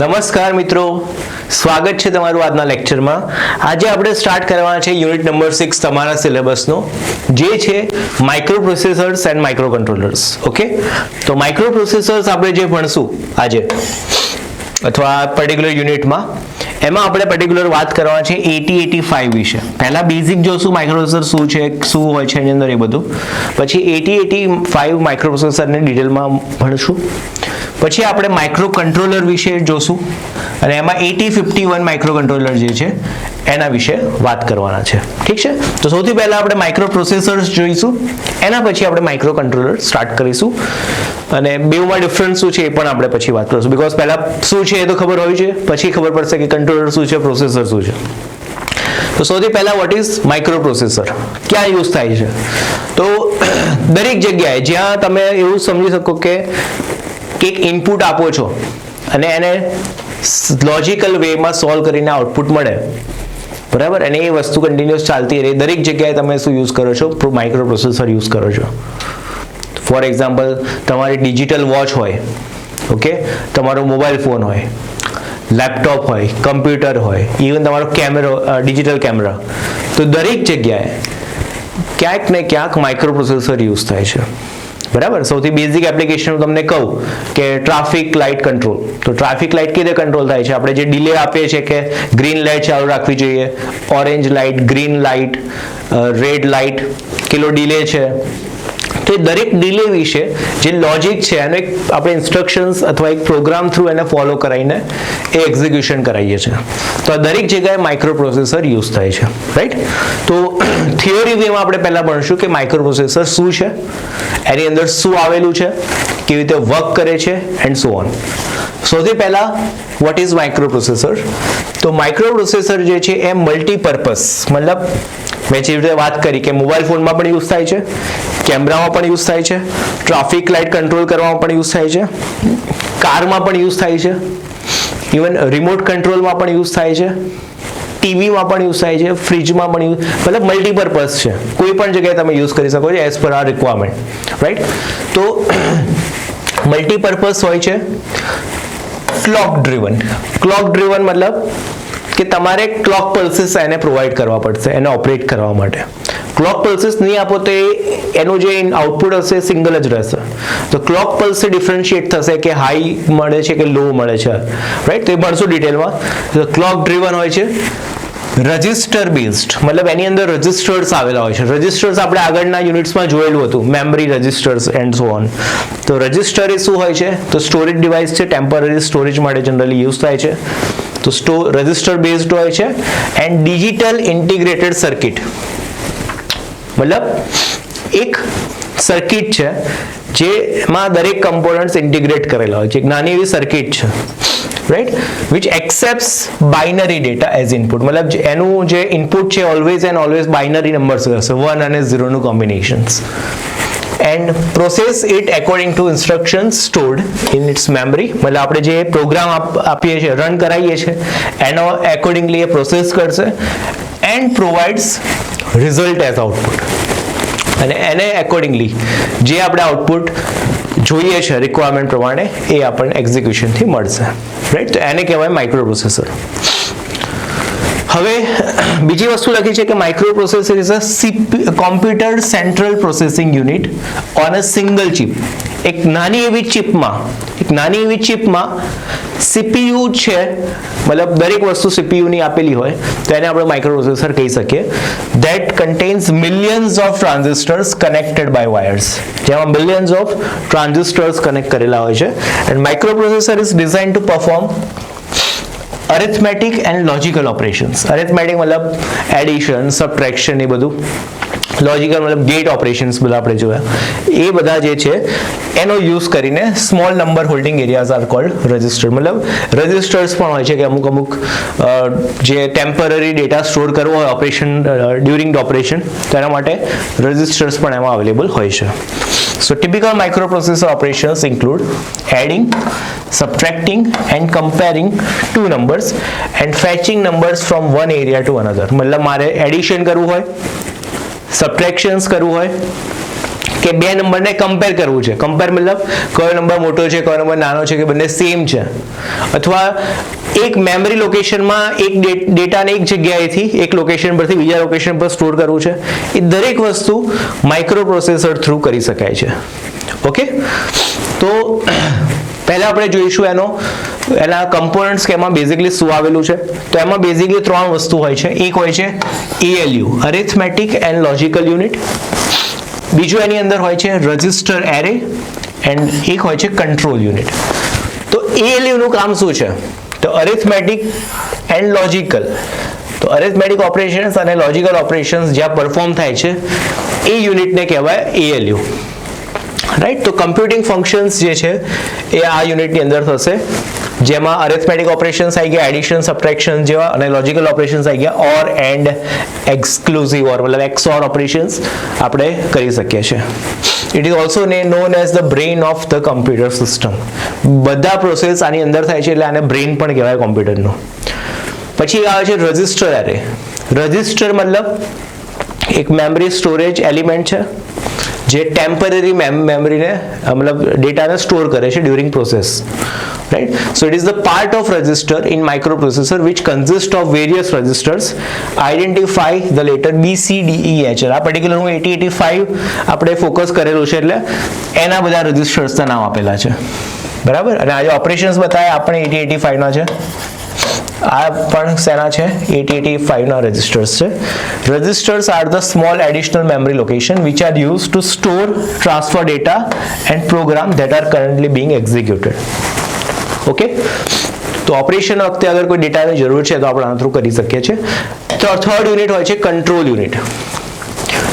નમસ્કાર મિત્રો. સ્વાગત છે તમારું આજના લેક્ચરમાં. આજે આપણે સ્ટાર્ટ કરવાના છે યુનિટ નંબર સિક્સ તમારા સિલેબસનો જે છે microprocessors and microcontrollers okay તો માઇક્રો પ્રોસેસર્સ આપણે જે ભણશું આજે, અથવા પર્ટિક્યુલર યુનિટમાં એમાં આપણે પર્ટિક્યુલર વાત કરવાના છે એટી એટી ફાઈવ વિશે. પહેલાં બેઝિક જોશું માઇક્રોપ્રોસેસર શું છે, શું હોય છે એની અંદર એ બધું. પછી એટી એટી ફાઈવ માઇક્રોપ્રોસેસરને ડિટેલમાં ભણશું. પછી આપણે માઇક્રો કંટ્રોલર વિશે જોશું. અને એમાં eighty fifty one microcontroller જે છે, એના વિશે વાત કરવાના છે. ઠીક છે? તો સૌથી પહેલાં આપણે માઇક્રો પ્રોસેસર્સ જોઈશું. એના પછી આપણે માઇક્રો કંટ્રોલર સ્ટાર્ટ કરીશું. અને બેમાં ડિફરન્સ શું છે એ પણ આપણે પછી વાત કરીશું. બિકોઝ પહેલાં શું છે એ તો ખબર હોવી જોઈએ. પછી ખબર પડશે કે કંટ્રોલર શું છે? પ્રોસેસર શું છે? તો સૌથી પહેલા વોટ ઇઝ માઇક્રો પ્રોસેસર ક્યાં યુઝ થાય છે? તો દરેક જગ્યાએ જ્યાં તમે એવું સમજી શકો કે એક ઇનપુટ આપો છો અને એને લોજિકલ વેમાં સોલ્વ કરીને આઉટપુટ મળે. બરાબર? અને એ વસ્તુ કન્ટિન્યુઅસ ચાલતી રહે. દરેક જગ્યાએ તમે શું યુઝ કરો છો? માઇક્રો પ્રોસેસર યુઝ કરો છો. ફોર એક્ઝામ્પલ તમારી ડિજિટલ વોચ હોય ઓકે તમારો મોબાઈલ ફોન હોય. લેપટોપ હોય, કમ્પ્યુટર હોય ઇવન તમારો કેમેરો ડિજિટલ કેમેરા તો દરેક જગ્યાએ ક્યાંક ને ક્યાંક માઇક્રો પ્રોસેસર યુઝ થાય છે. બરાબર? સૌથી બેઝિક એપ્લિકેશન હું તમને કહું કે ટ્રાફિક લાઇટ કંટ્રોલ તો ટ્રાફિક લાઇટ કઈ રીતે કંટ્રોલ થાય છે? આપણે જે ડિલે આપીએ છીએ કે ગ્રીન લાઇટ ચાલુ રાખવી જોઈએ orange light green light red light કેટલો ડિલે છે? તો એ દરેક ડિલે વિશે જે લોજિક છે, એનો એક આપણે ઇન્સ્ટ્રક્શન્સ અથવા એક પ્રોગ્રામ થ્રુ એને ફોલો કરાવીને એ એક્ઝિક્યુશન કરાવીએ છીએ. તો આ દરેક જગ્યાએ માઇક્રો પ્રોસેસર યુઝ થાય છે રાઈટ તો થિયોરી વેમાં આપણે પહેલાં ભણશું કે માઇક્રો પ્રોસેસર શું છે, એની અંદર શું આવેલું છે, કેવી રીતે વર્ક કરે છે એન્ડ સો ઓન સૌથી પહેલા વોટ ઇઝ માઇક્રો પ્રોસેસર તો માઇક્રો પ્રોસેસર જે છે, એ મલ્ટીપર્પઝ મતલબ મેં જે રીતે વાત કરી કે મોબાઈલ ફોનમાં પણ યુઝ થાય છે, કેમેરામાં પણ યુઝ થાય છે ટ્રાફિક લાઇટ કંટ્રોલ કરવામાં પણ યુઝ થાય છે, કારમાં પણ યુઝ થાય છે ઇવન રિમોટ કંટ્રોલમાં પણ યુઝ થાય છે ટીવીમાં પણ યુઝ થાય છે ફ્રીજમાં પણ યુઝ મતલબ મલ્ટીપર્પઝ છે. કોઈ પણ જગ્યાએ તમે યુઝ કરી શકો છો એઝ પર આ રિક્વાયરમેન્ટ રાઈટ તો મલ્ટીપર્પઝ હોય છે ક્લોક ડ્રીવન ક્લોક ડ્રીવન મતલબ કે તમારે ક્લોક પલ્સીસ એને પ્રોવાઈડ કરવા પડશે, એને ઓપરેટ કરવા માટે. ક્લોક પલ્સીસ નહીં આપો તો એનું જે આઉટપુટ હશે સિંગલ જ રહેશે. તો ક્લોક પલ્સ ડિફરન્શિએટ થશે કે હાઈ મળે છે કે લો મળે છે. રાઈટ તો એ ભણશું ડિટેલમાં તો ક્લોક ડ્રીવન હોય છે. રજિસ્ટર બેઝડ મતલબ એની અંદર રજિસ્ટર્સ આવેલા હોય છે. રજિસ્ટર્સ આપણે આગળના યુનિટ્સમાં જોયેલું હતું. Memory registers and so on તો રજિસ્ટર એ શું હોય છે? તો સ્ટોરેજ ડિવાઇસ છે. ટેમ્પરરી સ્ટોરેજ માટે જનરલી યુઝ થાય છે. તો સ્ટો રજિસ્ટર બેઝડ હોય છે એન્ડ ડિજિટલ ઇન્ટિગ્રેટેડ સર્કિટ મતલબ એક સર્કિટ છે જેમાં દરેક કમ્પોનન્ટ્સ ઇન્ટિગ્રેટ કરેલા હોય છે. એક નાની એવી સર્કિટ છે. Right which accepts binary data as input મતલબ એનું જે ઇનપુટ છે always and always binary numbers હશે. વન અને ઝીરોનું combinations and process it according to instruction stored in its memory મતલબ આપણે જે પ્રોગ્રામ આપીએ છીએ રન કરાવીએ છીએ, એનો એકોર્ડિંગલી એ પ્રોસેસ કરશે and provides result as output અને એને એકોર્ડિંગલી જે આપણે આઉટપુટ જોઈએ છે રિક્વાયરમેન્ટ પ્રમાણે એ આપણને એક્ઝિક્યુશનથી મળશે. રાઈટ તો એને કહેવાય માઇક્રો પ્રોસેસર હવે બીજી વસ્તુ લખી છે કે microprocessor is a computer central processing unit on a single chip એક નાની એવી ચિપમાં, એક નાની એવી ચિપમાં સીપીયુ છે, મતલબ દરેક વસ્તુ સીપીયુની આપેલી હોય, તો એને આપણે માઇક્રો પ્રોસેસર કહી શકીએ. That contains millions of transistors connected by wires જેમાં મિલિયન્સ ઓફ ટ્રાન્ઝિસ્ટર્સ કનેક્ટ કરેલા હોય છે. And microprocessor is design to perform arithmetic and logical operations arithmetic મતલબ એડિશન સબટ્રેક્શન એ બધું. લોજિકલ મતલબ ગેટ ઓપરેશન્સ બધા આપણે જોયા. એ બધા જે છે, એનો યુઝ કરીને small number holding areas are called register મતલબ રજિસ્ટર્સ પણ હોય છે કે અમુક અમુક જે ટેમ્પરરી ડેટા સ્ટોર કરવો હોય ઓપરેશન ડ્યુરિંગ ધ ઓપરેશન તેના માટે રજિસ્ટર્સ પણ એમાં અવેલેબલ હોય છે. So typical microprocessor operations include adding subtracting, and comparing two numbers and fetching numbers from one area to another. મતલબ મારે એડિશન કરવું હોય સબટ્રેક્શન્સ કરવું હોય કે બે નંબરને કમ્પેર કરવું છે. કમ્પેર મતલબ કયો નંબર મોટો છે, કયો નંબર નાનો છે, કે બંને સેમ છે. અથવા એક મેમરી લોકેશનમાં એક ડેટાને એક જગ્યાએથી એક લોકેશન પરથી બીજા લોકેશન પર સ્ટોર કરવું છે. એ દરેક વસ્તુ માઇક્રો પ્રોસેસર થ્રુ કરી શકાય છે. ઓકે તો, પહેલાં આપણે જોઈશું એનો એના કમ્પોનન્ટ્સ કે એમાં બેઝિકલી શું આવેલું છે? તો એમાં બેઝિકલી ત્રણ વસ્તુ હોય છે. એક હોય છે ALU arithmetic and logical unit બીજું એની અંદર હોય છે રજિસ્ટર એરે એન્ડ એક હોય છે કંટ્રોલ યુનિટ તો ALU નું કામ શું છે? તો અરિથમેટિક એન્ડ લોજિકલ તો અરિથમેટિક ઓપરેશન્સ અને લોજિકલ ઓપરેશન્સ જ્યાં પરફોર્મ થાય છે, એ યુનિટને કહેવાય ALU રાઈટ તો કમ્પ્યુટિંગ ફંક્શન્સ જે છે, એ આ યુનિટની અંદર થશે. જેમાં અરેથમેટિક ઓપરેશન્સ આવી ગયા એડિશન સબટ્રેક્શન જેવા અને લોજિકલ ઓપરેશન્સ આવી ગયા ઓર એન્ડ એક્સક્લુઝિવ ઓર મતલબ એક્સઓર ઓપરેશન્સ આપણે કરી શકીએ છીએ. It is also known as the brain of the computer system બધા પ્રોસેસ આની અંદર થાય છે એટલે આને બ્રેઇન પણ કહેવાય કોમ્પ્યુટરનું પછી આવે છે રજિસ્ટર એરે રજિસ્ટર મતલબ એક મેમરી સ્ટોરેજ એલિમેન્ટ છે. જે ટેમ્પરરી મેમરીને મતલબ ડેટાને સ્ટોર કરે છે during process right so it is the part of register in microprocessor which consists of various registers identify the letter b c d e h આ પર્ટિક્યુલર હું 8085 આપણે ફોકસ કરેલું છે એટલે એના બધા રજિસ્ટર્સના નામ આપેલા છે બરાબર અને આ જે ઓપરેશન્સ બતાવ્યા આપણે 8085 ના છે આ પણ શેના છે? 8085 ફાઇવના રજિસ્ટર્સ છે. Registers are the small additional memory location which are use to store transfer data and program that are currently being executed okay તો ઓપરેશન વખતે અગર કોઈ ડેટાની જરૂર છે તો આપણે આના થ્રુ કરી શકીએ છીએ. થર્ડ યુનિટ હોય છે કંટ્રોલ યુનિટ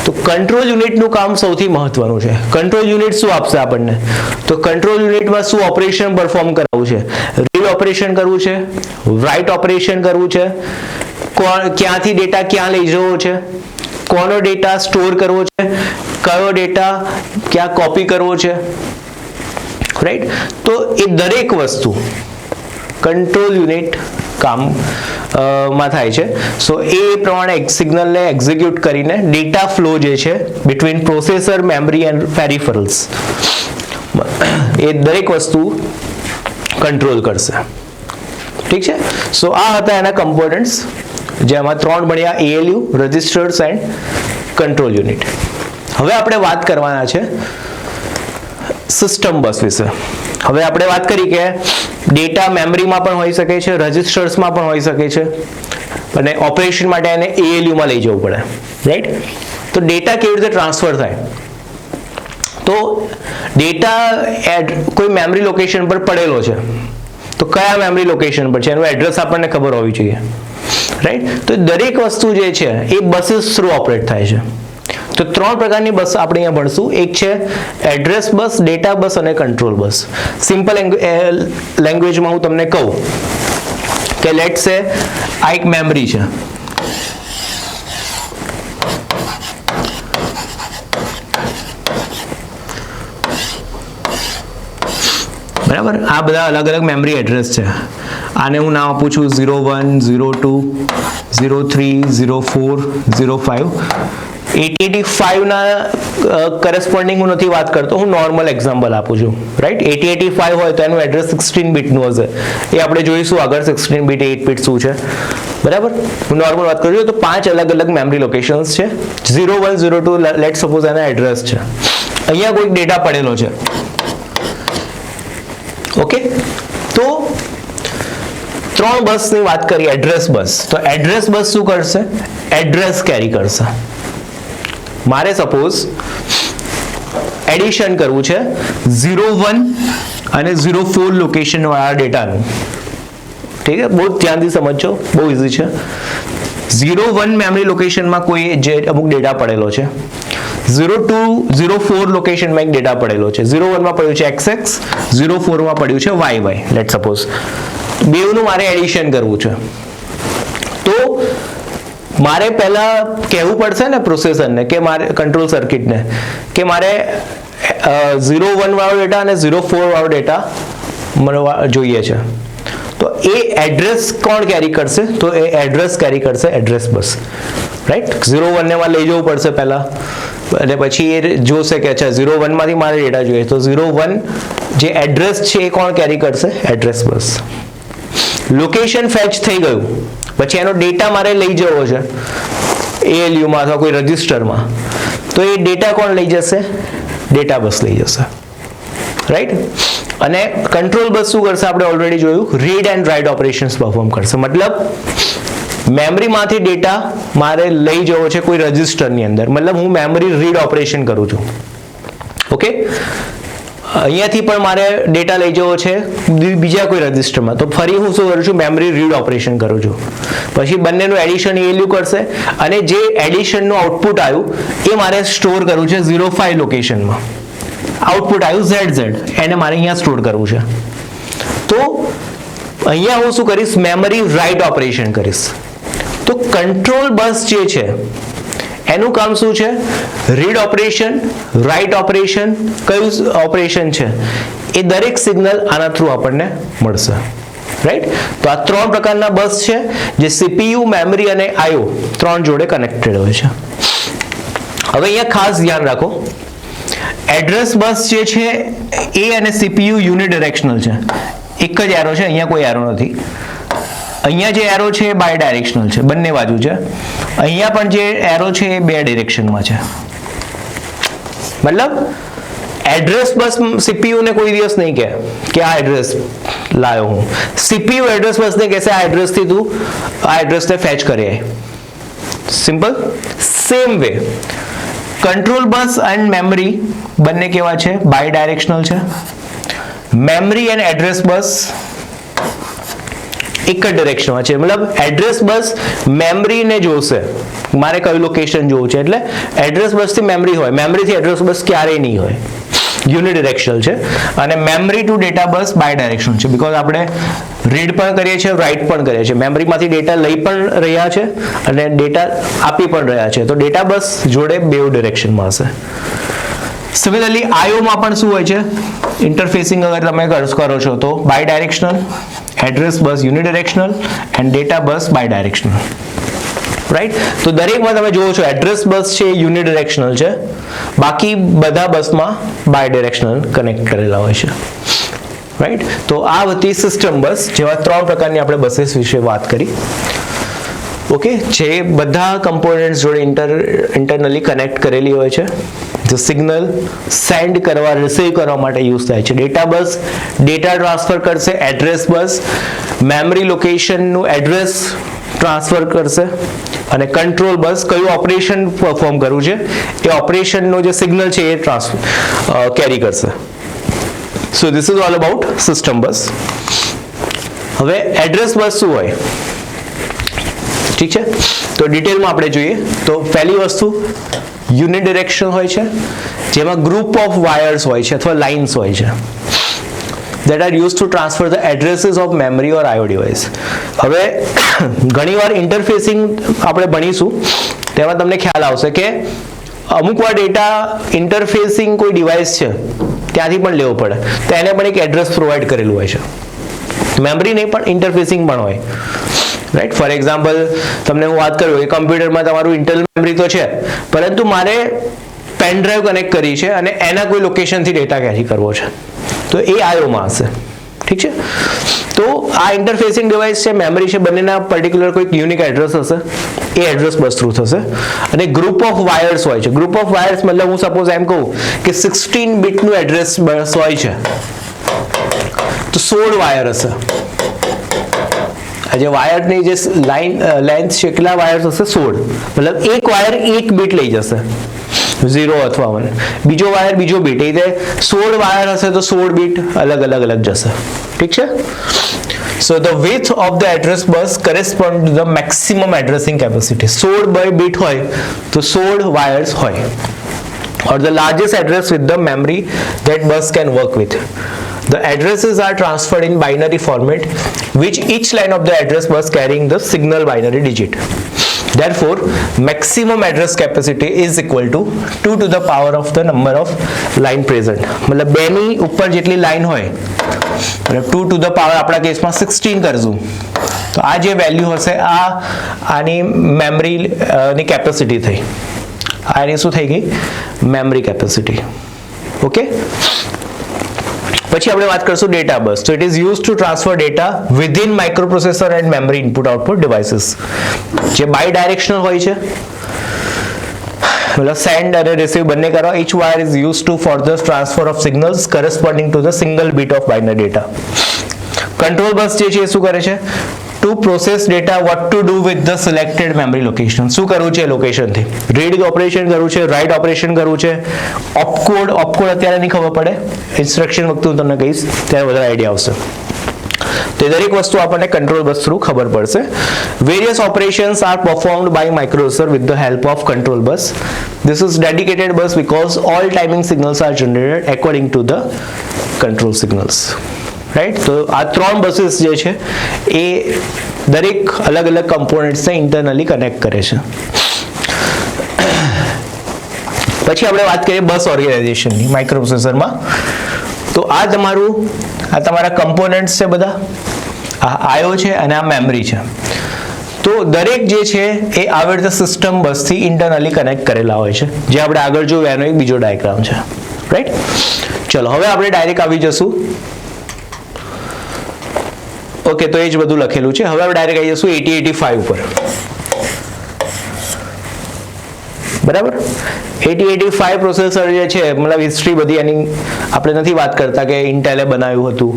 તો કંટ્રોલ યુનિટનું કામ સૌથી મહત્વનું છે. કંટ્રોલ યુનિટ શું આપશે આપણને? તો કંટ્રોલ યુનિટમાં શું ઓપરેશન પરફોર્મ કરાવવું છે? રીડ ઓપરેશન કરવું છે? રાઇટ ઓપરેશન કરવું છે? ક્યાંથી ડેટા ક્યાં લઈ જવો છે? કોનો ડેટા સ્ટોર કરવો છે? કયો ડેટા ક્યાં કોપી કરવો છે? રાઈટ તો એ દરેક વસ્તુ કંટ્રોલ યુનિટ કામ માં થાય છે. સો એ પ્રમાણે સિગ્નલને એક્ઝિક્યુટ કરીને ડેટા ફ્લો જે છે between processor memory and peripherals એ દરેક વસ્તુ કંટ્રોલ કરશે. ઠીક છે? સો આ હતા એના કમ્પોનન્ટ્સ જેમાં ત્રણ ભણ્યા ALU registers and control unit હવે આપણે વાત કરવાના છે સિસ્ટમ બસ વિશે. હવે આપણે વાત કરી કે ડેટા મેમરીમાં પણ હોઈ શકે છે રજિસ્ટર્સમાં પણ હોઈ શકે છે અને ઓપરેશન માટે એને એએલયુમાં લઈ જવું પડે રાઈટ તો ડેટા કેવી રીતે ટ્રાન્સફર થાય? તો ડેટા એડ કોઈ મેમરી લોકેશન પર પડેલો છે, તો કયા મેમરી લોકેશન પર છે? એનું એડ્રેસ આપણને ખબર હોવી જોઈએ રાઈટ તો દરેક વસ્તુ જે છે, એ બસીસ થ્રુ ઓપરેટ થાય છે. તો ત્રણ પ્રકારની બસ આપણે અહીંયા ભણશું. એક છે એડ્રેસ બસ ડેટા બસ અને કંટ્રોલ બસ. સિમ્પલ લેંગ્વેજમાં હું તમને કહું કે લેટ સે આ એક મેમરી છે. બરાબર? આ બધા અલગ અલગ મેમરી એડ્રેસ છે. આને હું નામ આપું છું zero one, zero two, zero three, zero four, zero five eighty eighty ફાઇવના corresponding હું નથી વાત કરતો, હું નોર્મલ એક્ઝામ્પલ આપું છું. રાઈટ એટી એટી ફાઇવ હોય તો એનું એડ્રેસ સિક્સટીન બીટનું હશે. એ આપણે જોઈશું આગળ સિક્સટીન બીટ એટ બીટ શું છે. બરાબર? હું નોર્મલ વાત કરું છું, તો પાંચ અલગ અલગ મેમરી લોકેશન્સ છે. Zero one zero two let suppose એના એડ્રેસ છે. અહીંયા કોઈક ડેટા પડેલો છે. ઓકે તો ત્રણ બસની વાત કરીએ એડ્રેસ બસ તો એડ્રેસ બસ શું કરશે? એડ્રેસ કેરી કરશે. મારે સપોઝ એડિશન કરવું છે ઝીરો વન અને ઝીરો ફોર લોકેશન વાળા ડેટાનું. ઠીક છે? બહુ ધ્યાનથી સમજો બહુ ઇઝી છે. ઝીરો વન મેમરી લોકેશનમાં કોઈ જે અમુક ડેટા પડેલો છે. ઝીરો ટુ ઝીરો ફોર લોકેશનમાં એક ડેટા પડેલો છે. ઝીરો વનમાં પડ્યું છે એક્સ એક્સ ઝીરો ફોરમાં પડ્યું છે વાય વાય લેટ સપોઝ બેવનું મારે એડિશન કરવું છે. તો મારે પહેલાં કહેવું પડશે ને પ્રોસેસરને કે મારે કંટ્રોલ સર્કિટને કે મારે ઝીરો વન વાળો ડેટા અને ઝીરો ફોર વાળો ડેટા મને જોઈએ છે. તો એ એડ્રેસ કોણ કેરી કરશે? તો એ એડ્રેસ કેરી કરશે એડ્રેસ બસ. રાઈટ ઝીરો વનને માં લઈ જવું પડશે પહેલાં. અને પછી એ જોશે કે અચ્છા ઝીરો વનમાંથી મારે ડેટા જોઈએ. તો ઝીરો વન જે એડ્રેસ છે એ કોણ કેરી કરશે? એડ્રેસ બસ. લોકેશન ફેચ થઈ ગયું. પછી એનો ડેટા મારે લઈ જવો છે. એએલયુમાં અથવા કોઈ રજિસ્ટરમાં. તો એ ડેટા કોણ લઈ જશે? ડેટા બસ લઈ જશે. રાઈટ અને કંટ્રોલ બસ શું કરશે? આપણે ઓલરેડી જોયું. Read and write operations perform કરશે. મતલબ મેમરીમાંથી ડેટા મારે લઈ જવો છે કોઈ રજિસ્ટરની અંદર. મતલબ, હું મેમરી રીડ ઓપરેશન કરું છું. ઓકે અહીંયાથી પણ મારે ડેટા લઈ જવો છે બીજા કોઈ રજિસ્ટરમાં. તો ફરી હું શું કરું છું મેમરી રીડ ઓપરેશન કરું છું. પછી બંનેનું એડિશન એલ્યુ કરશે અને જે એડિશનનું આઉટપુટ આવ્યું, એ મારે સ્ટોર કરવું છે ઝીરો ફાઈવ લોકેશનમાં આઉટપુટ આવ્યું ઝેડ ઝેડ એને મારે અહીંયા સ્ટોર કરવું છે. તો અહીંયા હું શું કરીશ મેમરી રાઇટ ઓપરેશન કરીશ. તો કંટ્રોલ બસ જે છે એનું કામ શું છે? રીડ ઓપરેશન રાઇટ ઓપરેશન કયું ઓપરેશન છે? એ દરેક સિગ્નલ આના થ્રુ આપણને મળશે. રાઈટ તો આ ત્રણ પ્રકારના બસ છે, જે સીપીયુ મેમરી અને આઈઓ ત્રણ જોડે કનેક્ટેડ હોય છે. હવે અહીંયા ખાસ ધ્યાન રાખો. એડ્રેસ બસ જે છે, એ અને સીપીયુ યુનિડિરેક્શનલ છે. એક જ એરો છે, અહીંયા કોઈ એરો નથી. અહીંયા જે એરો છે એ બાય ડાયરેક્શનલ છે. બંને બાજુ છે. અહીંયા પણ જે એરો છે એ બે ડિરેક્શનમાં છે. મતલબ એડ્રેસ બસ સીપીયુ ને કોઈ દિવસ નહીં કહે કે આ એડ્રેસ લાયો હું. સીપીયુ એડ્રેસ બસ ને કહેશે આ એડ્રેસથી તું આ એડ્રેસ ને ફેચ કરી simple same way control bus and memory બંને કેવા છે? બાય ડાયરેક્શનલ છે. મેમરી એન્ડ એડ્રેસ બસ એક જ ડિરેક્શનમાં છે. મતલબ એડ્રેસ બસ મેમરીને જોશે. મારે કયું લોકેશન જોવું છે એટલે એડ્રેસ બસથી મેમરી હોય. મેમરીથી એડ્રેસ બસ ક્યારેય નહીં હોય. યુનિડિરેક્શનલ છે. અને memory to data bus bi direction છે. બીકોઝ આપણે રીડ પણ કરીએ છીએ રાઇટ પણ કરીએ છીએ. મેમરીમાંથી ડેટા લઈ પણ રહ્યા છે અને ડેટા આપી પણ રહ્યા છે. તો ડેટા બસ જોડે બેવ ડિરેક્શનમાં હશે. સિમિલરલી આઈઓમાં પણ શું હોય છે? ઇન્ટરફેસિંગ અગર તમે કર- છો તો bidirectional address bus unidirectional and data bus bidirectional right તો દરેકમાં તમે જુઓ છો એડ્રેસ બસ છે યુનિડિરેક્શનલ છે. બાકી બધા બસમાં બાય ડિરેક્શનલ કનેક્ટ કરેલા હોય છે. રાઈટ તો આ હતી સિસ્ટમ બસ જેવા ત્રણ પ્રકારની આપણે બસીસ વિશે વાત કરી. ઓકે જે બધા કમ્પોનન્ટ્સ જોડે ઇન્ટર ઇન્ટરનલી કનેક્ટ કરેલી હોય છે. જે સિગ્નલ સેન્ડ કરવા રિસીવ કરવા માટે યુઝ થાય છે. ડેટા બસ ડેટા ટ્રાન્સફર કરશે એડ્રેસ બસ મેમરી લોકેશનનું એડ્રેસ ટ્રાન્સફર કરશે, અને કંટ્રોલ બસ કયું ઓપરેશન પરફોર્મ કરવું છે? એ ઓપરેશનનો જે સિગ્નલ છે, એ ટ્રાન્સફર કેરી કરશે. So this is all about system bus હવે એડ્રેસ બસ શું હોય? ઠીક છે? તો ડિટેલમાં આપણે જોઈએ. તો પહેલી વસ્તુ યુનિડિરેક્શન હોય છે, જેમાં ગ્રુપ ઓફ વાયર્સ હોય છે અથવા લાઇન્સ હોય છે that are use to transfer the addresses of memory or IO device હવે ઘણીવાર ઇન્ટરફેસિંગ આપણે ભણીશું, તેમાં તમને ખ્યાલ આવશે કે અમુક વાર ડેટા ઇન્ટરફેસિંગ કોઈ ડિવાઇસ છે, ત્યાંથી પણ લેવો પડે. તો એને પણ એક એડ્રેસ પ્રોવાઈડ કરેલું હોય છે. મેમરી નહીં, પણ ઇન્ટરફેસિંગ પણ હોય. રાઈટ ફોર એક્ઝામ્પલ તમને હું વાત કરું, એ કમ્પ્યુટરમાં તમારું ઇન્ટરનલ મેમરી તો છે, પરંતુ મારે પેન ડ્રાઈવ કનેક્ટ કરી છે અને એના કોઈ લોકેશનથી ડેટા કેરી કરવો છે. તો એ આઈઓમાં હશે. ઠીક છે? તો આ ઇન્ટરફેસિંગ ડિવાઇસ છે મેમરી છે, બંનેના પર્ટિક્યુલર કોઈક યુનિક એડ્રેસ હશે. એ એડ્રેસ બસ થ્રુ થશે. અને ગ્રુપ ઓફ વાયર્સ હોય છે. ગ્રુપ ઓફ વાયર્સ મતલબ હું સપોઝ એમ કહું કે સિક્સટીન બીટનું એડ્રેસ બસ હોય છે. તો સોળ વાયર હશે. જે વાયરની જે લાઈન લેન્થ છે કેટલા વાયર્સ હશે સોળ મતલબ એક વાયર એક બીટ લઈ જશે ઝીરો અથવા વન બીજો વાયર બીજો બીટ એ રીતે સોળ વાયર હશે તો સોળ બીટ અલગ અલગ અલગ જશે ઠીક છે So the width of the address bus correspond to the maximum addressing capacity. 16 by bit હોય તો 16 wires હોય or the largest address with the memory that bus can work with. The addresses are transferred in binary format which each line of the address bus carrying the signal binary digit. Therefore, maximum address capacity is equal to 2 to the power of the number of line present. મતલબ બેની ઉપર જેટલી line હોય મતલબ 2 to the power આપણા કેસમાં 16 કરશું તો આ જે વેલ્યુ હશે આ આની મેમરી ની કેપેસિટી થઈ આની શું થઈ ગઈ મેમરી કેપેસિટી ઓકે પછી આપણે વાત કરશું ડેટા બસ. તો it is use to transfer data within microprocessor and memory input output devices જે બાય ડાયરેક્શનલ હોય છે, મતલબ સેન્ડ અને રિસીવ બંને કરવા each wire is use to for the transfer of signals corresponding to the single bit of binary data control bus જે છે, એ શું કરે છે? To process data what to do with the selected memory location શું કરવું છે લોકેશનથી read operation કરવું છે રાઇટ ઓપરેશન કરવું છે. ઓપકોડ ઓપકોડ અત્યારે નહીં ખબર પડે. ઇન્સ્ટ્રક્શન વખતે હું તમને કહીશ, ત્યારે વધારે આઈડિયા આવશે. તે દરેક વસ્તુ આપણને કંટ્રોલ બસ થ્રુ ખબર પડશે. Various operations are performed by microprocessor with the help of control bus this is dedicated bus because all timing signals are generated according to the control signals right તો આ ત્રણ buses જે છે, એ દરેક અલગ અલગ કમ્પોનન્ટ્સને ઇન્ટરનલી કનેક્ટ કરે છે. પછી આપણે વાત કરીએ બસ ઓર્ગેનાઇઝેશનની માઇક્રોપ્રોસેસરમાં તો આ તમારું, આ તમારા કમ્પોનન્ટ્સ છે બધા. આ આયો છે અને આ મેમરી છે. તો દરેક જે છે, એ આવી રીતે સિસ્ટમ બસથી ઇન્ટરનલી કનેક્ટ કરેલા હોય છે. જે આપણે આગળ જોયું એનો એક બીજો ડાયાગ્રામ છે. રાઈટ ચલો, હવે આપણે ડાયરેક્ટ આવી જશું. ઓકે તો એ જ બધું લખેલું છે. હવે આપણે ડાયરેક્ટ આવી જશું એટી એટી ફાઈવ ઉપર. બરાબર? એટી એટી ફાઈવ પ્રોસેસર જે છે, મતલબ હિસ્ટ્રી બધી એની આપણે નથી વાત કરતા કે ઇન્ટેલે બનાવ્યું હતું.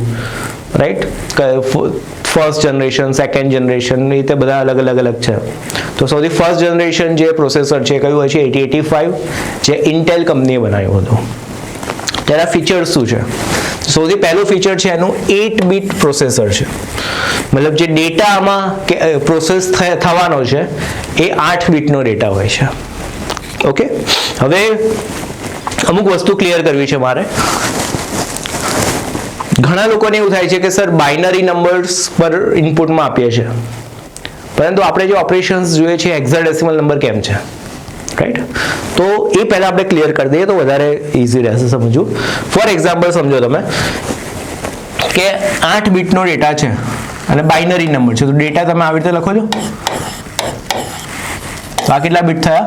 Right first generation second generation એ રીતે બધા અલગ અલગ અલગ છે. તો સૌથી ફર્સ્ટ જનરેશન જે પ્રોસેસર છે, કયું હોય છે એટી એટી ફાઈવ જે ઇન્ટેલ કંપનીએ બનાવ્યું હતું. તેના ફીચર્સ શું છે? સૌથી પહેલું ફીચર છે એનું એટ બીટ પ્રોસેસર છે. મતલબ જે ડેટા આમાં પ્રોસેસ થવાનો છે, એ આઠ બીટનો ડેટા હોય છે. ઓકે હવે અમુક વસ્તુ ક્લિયર કરવી છે મારે. ઘણા લોકોને એવું થાય છે કે, સર બાઇનરી નંબર્સ પર ઇનપુટમાં આપીએ છીએ. પરંતુ આપણે જે ઓપરેશન્સ જોઈએ છે એક્ઝાડેસિમલ નંબર કેમ છે? રાઈટ તો એ પહેલાં આપણે ક્લિયર કરી દઈએ તો વધારે ઇઝી રહેશે સમજવું ફોર એક્ઝામ્પલ સમજો તમે કે આઠ બીટનો ડેટા છે અને બાઇનરી નંબર છે. તો ડેટા તમે આવી રીતે લખો છો? તો આ કેટલા બીટ થયા?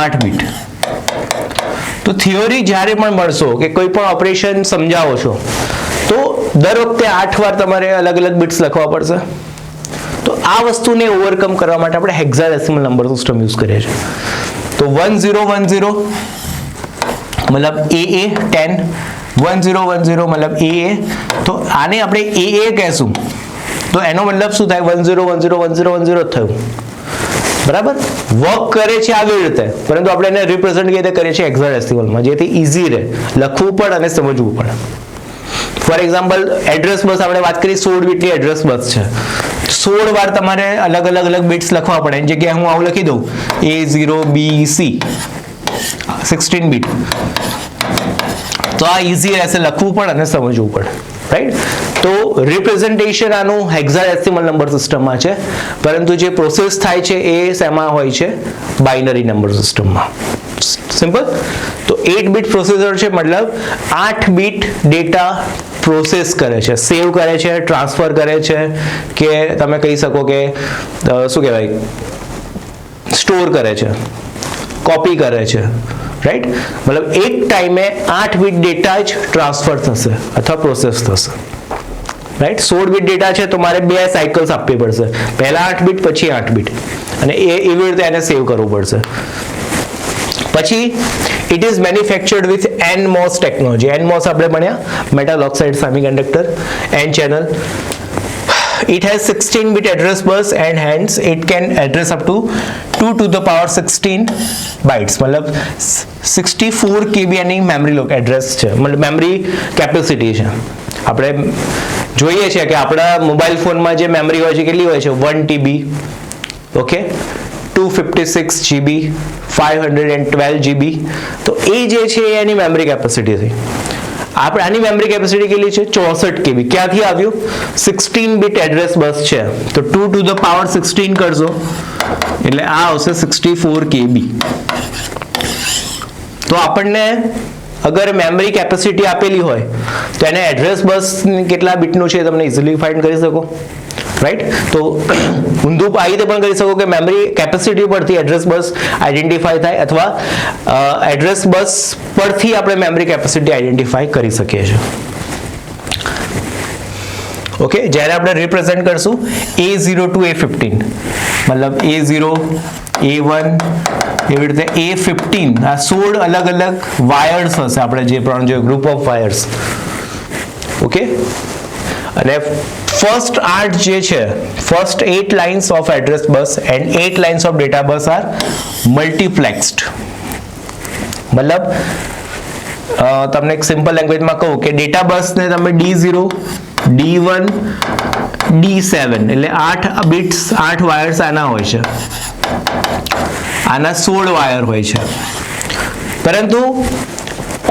આઠ બીટ. તો થિયોરી જ્યારે પણ મળશો કે કોઈ પણ ઓપરેશન સમજાવો છો, તો દર વખતે આઠ વાર તમારે અલગ અલગ બિટ્સ લખવા પડશે. તો આ વસ્તુને ઓવરકમ કરવા માટે આપણે હેક્સાડેસિમલ નંબર સિસ્ટમ યુઝ કરીએ છીએ. તો વન ઝીરો વન ઝીરો મતલબ A A ten one zero one zero મતલબ એ એ તો આને આપણે એ એ કહેશું તો એનો મતલબ શું થાય one zero one zero one zero one zero થયું બરાબર વર્ક કરે છે આવી રીતે પરંતુ આપણે એને રિપ્રેઝન્ટ કેવી રીતે કરીએ છીએ એક્ઝાડેસિમલમાં જેથી ઇઝી રહે, લખવું પણ અને સમજવું પણ. ફોર એક્ઝામ્પલ એડ્રેસ બસ આપણે વાત કરીએ સોળ બીટની એડ્રેસ બસ છે. સોળ વાર તમારે અલગ અલગ અલગ બિટ્સ લખવા પડે. એની જગ્યાએ હું આવું લખી દઉં. A zero B C sixteen bit તો આ ઇઝી રહેશે લખવું પણ અને સમજવું પણ રાઈટ તો રિપ્રેઝન્ટેશન આનું હેક્સાડેસિમલ નંબર સિસ્ટમમાં છે. પરંતુ જે પ્રોસેસ થાય છે એ શેમાં હોય છે? બાઇનરી નંબર સિસ્ટમમાં સિમ્પલ તો એટ બીટ પ્રોસેસર છે, મતલબ આઠ બીટ ડેટા પ્રોસેસ કરે છે સેવ કરે છે ટ્રાન્સફર કરે છે, કે તમે કહી શકો કે શું કહેવાય? સ્ટોર કરે છે કોપી કરે છે રાઈટ મતલબ એક ટાઈમે આઠ બીટ ડેટા જ ટ્રાન્સફર થશે અથવા પ્રોસેસ થશે રાઈટ સોળ બીટ ડેટા છે તો મારે બે સાયકલ્સ આપવી પડશે. પહેલા આઠ બીટ પછી આઠ બીટ અને એ, એવી રીતે એને સેવ કરવું પડશે. પછી it is manufactured with NMOS technology NMOS આપણે ભણ્યા. Metal oxide semiconductor N channel it has 16 bit address bus and hence it can address to 2 to the power 16 bytes. મતલબ 64 KB એની મેમરી લોક એડ્રેસ છે. મતલબ memory capacity છે. આપણે જોઈએ છીએ કે આપણા મોબાઈલ ફોનમાં જે મેમરી હોય છે, કેટલી હોય છે? One TB okay two fifty six GB five hundred and twelve GB તો એ જે છે એની મેમરી કેપેસિટી થઈ આપણે આની મેમરી કેપેસિટી કેટલી છે? ચોસઠ કેબી ક્યાંથી આવ્યું? સિક્સટીન બીટ એડ્રેસ બસ છે. તો two to the power sixteen કરશો એટલે આ આવશે સિક્સટી ફોર કેબી તો આપણને અગર મેમરી કેપેસિટી આપેલી હોય, તો એને એડ્રેસ બસ કેટલા બીટનું છે તમને ઇઝીલી ફાઇન્ડ કરી શકો. રાઈટ તો ઊંધું આ રીતે પણ કરી શકો કે મેમરી કેપેસિટી પરથી એડ્રેસ બસ આઈડેન્ટિફાય થાય અથવા એડ્રેસ બસ પરથી આપણે મેમરી કેપેસિટી આઈડેન્ટિફાઈ કરી શકીએ છીએ. ઓકે જ્યારે આપણે રિપ્રેઝેન્ટ કરશું A zero to A fifteen મતલબ એ ઝીરો એ વન એવી રીતે એ ફિફ્ટીન આ સોળ અલગ અલગ વાયર્સ હશે આપણે જે પ્રમાણે જે ગ્રુપ ઓફ વાયર્સ ઓકે અને ફર્સ્ટ આઠ જે છે first eight lines of address bus and eight lines of data bus are multiplexed મતલબ તમને એક સિમ્પલ લેંગ્વેજમાં કહું કે ડેટા બસને તમે D zero D one D seven એટલે આઠ બિટ્સ આઠ વાયર્સ આના હોય છે. આના સોળ વાયર હોય છે. પરંતુ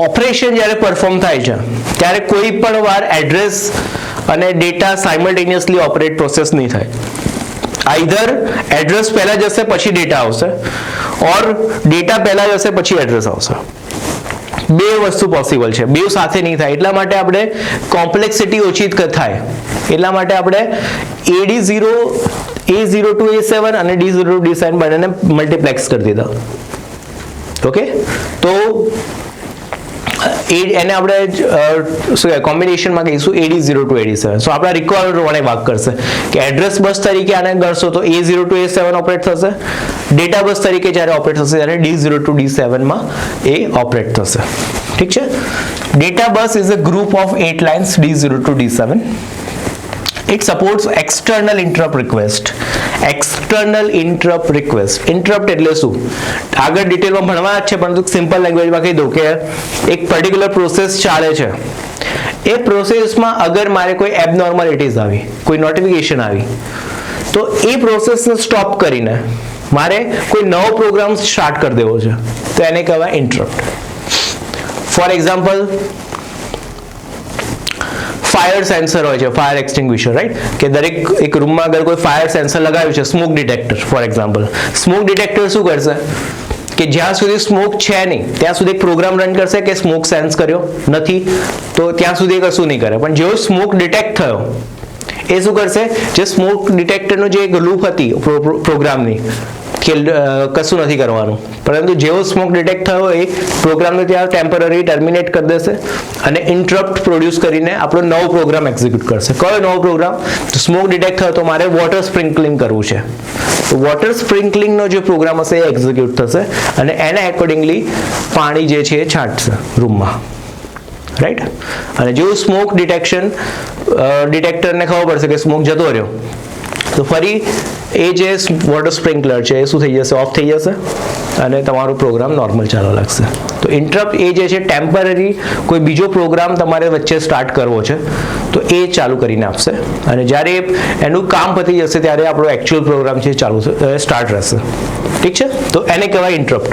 ઓપરેશન જ્યારે પરફોર્મ થાય છે, ત્યારે કોઈ પણ વાર એડ્રેસ અને ડેટા સાયમલ્ટેનિયસલી ઓપરેટ પ્રોસેસ નહીં થાય. આઈધર એડ્રેસ પહેલા જશે પછી ડેટા આવશે. ઓર ડેટા પહેલા જશે પછી એડ્રેસ આવશે. બે વસ્તુ પોસિબલ છે. બે સાથે નહીં થાય. એટલા માટે આપણે કોમ્પ્લેક્સિટી ઓછી થાય. એટલા માટે આપણે AD zero A zero to A seven અને ડી ઝીરો ડી સેવન બંનેને મલ્ટીપ્લેક્સ કરી દીધા. ઓકે તો એ એને આપણે શું કોમ્બિનેશનમાં કહીશું એડી ઝીરો ટુ એડી સેવન સો આપણા રિક્વાયરમેન્ટ પ્રમાણે વાત કરશે. કે એડ્રેસ બસ તરીકે આને ગણશો તો A zero to A seven operate થશે. ડેટા બસ તરીકે જ્યારે ઓપરેટ થશે ત્યારે ડી ઝીરો ટુ ડી સેવનમાં એ ઓપરેટ થશે. ઠીક છે? Data bus is a group of eight lines D zero to D seven it supports external interrupt request. External interrupt request. Interrupt એટલે શું? આગળ ડિટેલમાં ભણવા જ છે, પરંતુ સિમ્પલ લેંગ્વેજમાં કહી દઉં કે એક પર્ટિક્યુલર પ્રોસેસ ચાલે છે. એ પ્રોસેસમાં અગર મારે કોઈ એબનોર્માલિટીઝ આવી, કોઈ નોટિફિકેશન આવી, તો એ પ્રોસેસને સ્ટોપ કરીને મારે કોઈ નવો પ્રોગ્રામ સ્ટાર્ટ કરી દેવો છે. તો એને કહેવાય interrupt for example fire sensor હોય છે ફાયર એક્સટિંગ્વિશર રાઈટ કે દરેક એક રૂમમાં અગર કોઈ ફાયર સેન્સર લગાવ્યું છે smoke detector for example smoke detector શું કરશે? કે જ્યાં સુધી સ્મોક છે નહીં, ત્યાં સુધી એક પ્રોગ્રામ રન કરશે કે સ્મોક સેન્સ કર્યો નથી, તો ત્યાં સુધી કશું નહીં કરે. પણ જેવો સ્મોક ડિટેક્ટ થયો, એ શું કરશે? જે સ્મોક ડિટેક્ટરનો જે એક લૂપ હતી પ્રો- પ્રો- પ્રોગ્રામની કે કશું નથી કરવાનું. પરંતુ જેવો સ્મોક ડિટેક્ટ થયો એ પ્રોગ્રામને ત્યાં ટેમ્પરરી ટર્મિનેટ કરી દેશે અને ઇન્ટરપ્ટ પ્રોડ્યુસ કરીને આપણો નવો પ્રોગ્રામ એક્ઝિક્યુટ કરશે. કયો નવો પ્રોગ્રામ સ્મોક ડિટેક્ટ થયો તો મારે વોટર સ્પ્રિંકલિંગ કરવું છે. તો વોટર સ્પ્રિંકલિંગનો જે પ્રોગ્રામ હશે, એ એક્ઝિક્યુટ થશે અને એને એકોર્ડિંગલી પાણી જે છે, એ છાંટશે રૂમમાં રાઈટ અને જેવું સ્મોક ડિટેક્શન ડિટેક્ટરને ખબર પડશે કે સ્મોક જતો રહ્યો. તો ફરી એ જે વોટર સ્પ્રિંકલર છે, એ શું થઈ જશે? ઓફ થઈ જશે અને તમારો પ્રોગ્રામ નોર્મલ ચાલવા લાગશે. તો ઇન્ટરપ્ટ એ જે છે ટેમ્પરરી કોઈ બીજો પ્રોગ્રામ તમારે વચ્ચે સ્ટાર્ટ કરવો છે, તો એ ચાલુ કરીને આપશે. અને જ્યારે એનું કામ પતી જશે, ત્યારે આપણો એકચ્યુઅલ પ્રોગ્રામ છે ચાલુ સ્ટાર્ટ રહેશે. ઠીક છે? તો એને કહેવાય ઇન્ટરપ્ટ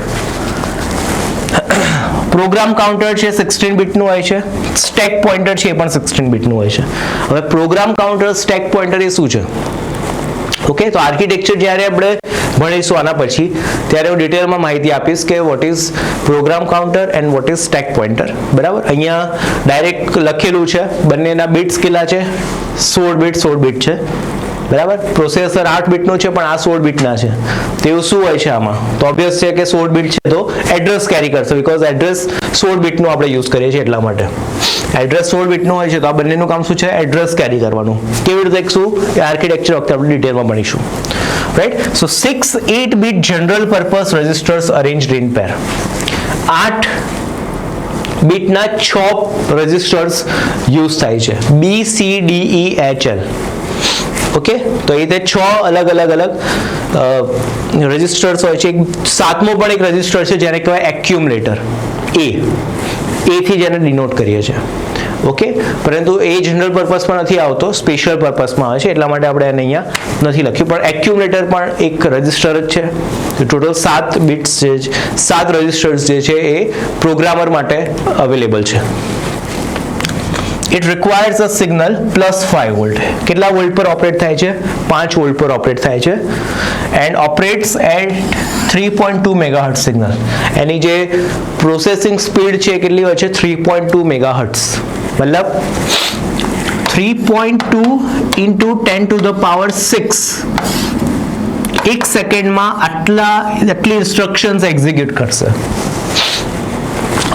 પ્રોગ્રામ કાઉન્ટર છે સિક્સટીન બીટનું હોય છે. સ્ટેક પોઇન્ટર છે, એ પણ સિક્સટીન બીટનું હોય છે. હવે પ્રોગ્રામ કાઉન્ટર સ્ટેક પોઇન્ટર એ શું છે? ઓકે તો આર્કિટેક્ચર જ્યારે આપણે ભણીશું આના પછી, ત્યારે હું ડિટેલમાં માહિતી આપીશ કે what is program counter and what is stack pointer બરાબર? અહીંયા ડાયરેક્ટ લખેલું છે. બંનેના બિટ્સ કેટલા છે? સોળ બીટ સોળ બીટ છે. બરાબર? પ્રોસેસર આઠ બીટનું છે, પણ આ સોળ બીટના છે. તેવું શું હોય છે આમાં? તો ઓબ્વિયસ છે કે સોળ બીટ છે તો એડ્રેસ કેરી કરશે બીકોઝ એડ્રેસ સોળ બીટનું આપણે યુઝ કરીએ છીએ એટલા માટે. એડ્રેસ સોળ બીટનું હોય છે, તો આ બંનેનું કામ શું છે? એડ્રેસ કેરી કરવાનું. કેવી રીતે શું એ આર્કિટેક્ચર વખતે આપણે ડિટેલમાં ભણીશું. Right so six eight bit general purpose registers arranged in pair આઠ બીટના છ રજિસ્ટર્સ યુઝ થાય છે. B C D E H L okay તો એ રીતે છ અલગ અલગ અલગ રજિસ્ટર્સ હોય છે. એક સાતમો પણ એક રજિસ્ટર છે, જેને કહેવાય એક્યુમલેટર એ એથી જેને ડિનોટ કરીએ છીએ. ઓકે પરંતુ એ જનરલ પર્પસમાં નથી આવતો સ્પેશિયલ પર્પસમાં આવે છે, એટલા માટે આપણે એને અહીંયા નથી લખ્યું. પણ એક્યુમલેટર પણ એક રજિસ્ટર જ છે. ટોટલ સાત બિટ્સ જે સાત રજિસ્ટર્સ જે છે, એ પ્રોગ્રામર માટે અવેલેબલ છે. It requires a signal plus five volt કેટલા વોલ્ટ પર ઓપરેટ થાય છે? પાંચ વોલ્ટ પર ઓપરેટ થાય છે. And operates at three point two megahertz signal એની જે પ્રોસેસિંગ સ્પીડ છે કેટલી હોય છે? થ્રી પોઈન્ટ ટુ મેગાહર્ટ્સ મતલબ three point two into ten to the power six એક સેકન્ડમાં આટલા, આટલી ઇન્સ્ટ્રક્શન્સ એક્ઝિક્યુટ કરશે.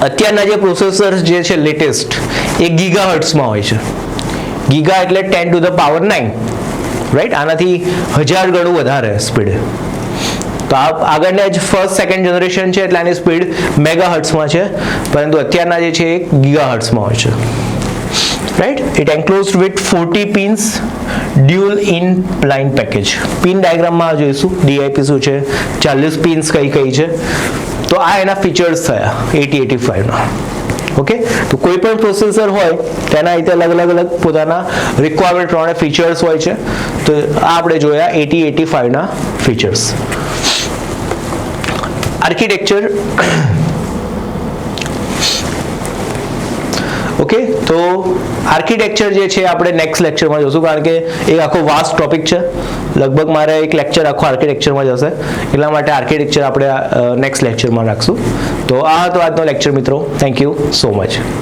અત્યારના જે પ્રોસેસર્સ જે છે લેટેસ્ટ એ ગીગા હર્ટ્સમાં હોય છે. ગીગા એટલે ten to the power nine. Right આનાથી હજાર ગણું વધારે સ્પીડ. તો આ આગળના જ ફર્સ્ટ સેકન્ડ જનરેશન છે એટલે આની સ્પીડ મેગા હર્ટ્સમાં છે. પરંતુ અત્યારના જે છે એ ગીગા હર્ટ્સમાં હોય છે. Right it enclose with forty pins dual in line package pin ડાયાગ્રામમાં જોઈશું. ડીઆઈપી શું છે? ચાલીસ પિન્સ કઈ કઈ છે. તો આ એના ફીચર્સ થયા એટી એટી ફાઈવના ઓકે તો કોઈ પણ પ્રોસેસર હોય, તેના રીતે અલગ અલગ અલગ પોતાના રિક્વાયરમેન્ટ પ્રમાણે ફીચર્સ હોય છે. તો આ આપણે જોયા એટી એટી ફાઈવના ફીચર્સ આર્કિટેક્ચર ઓકે તો આર્કિટેક્ચર જે છે, આપણે નેક્સ્ટ લેક્ચરમાં જોશું. કારણ કે એ આખો વાસ્ટ ટોપિક છે. લગભગ મારે એક લેક્ચર આખો આર્કિટેક્ચરમાં જશે એટલા માટે આર્કિટેક્ચર આપણે નેક્સ્ટ લેક્ચરમાં રાખશું. તો આ હતો આજનો લેક્ચર મિત્રો. Thank you so much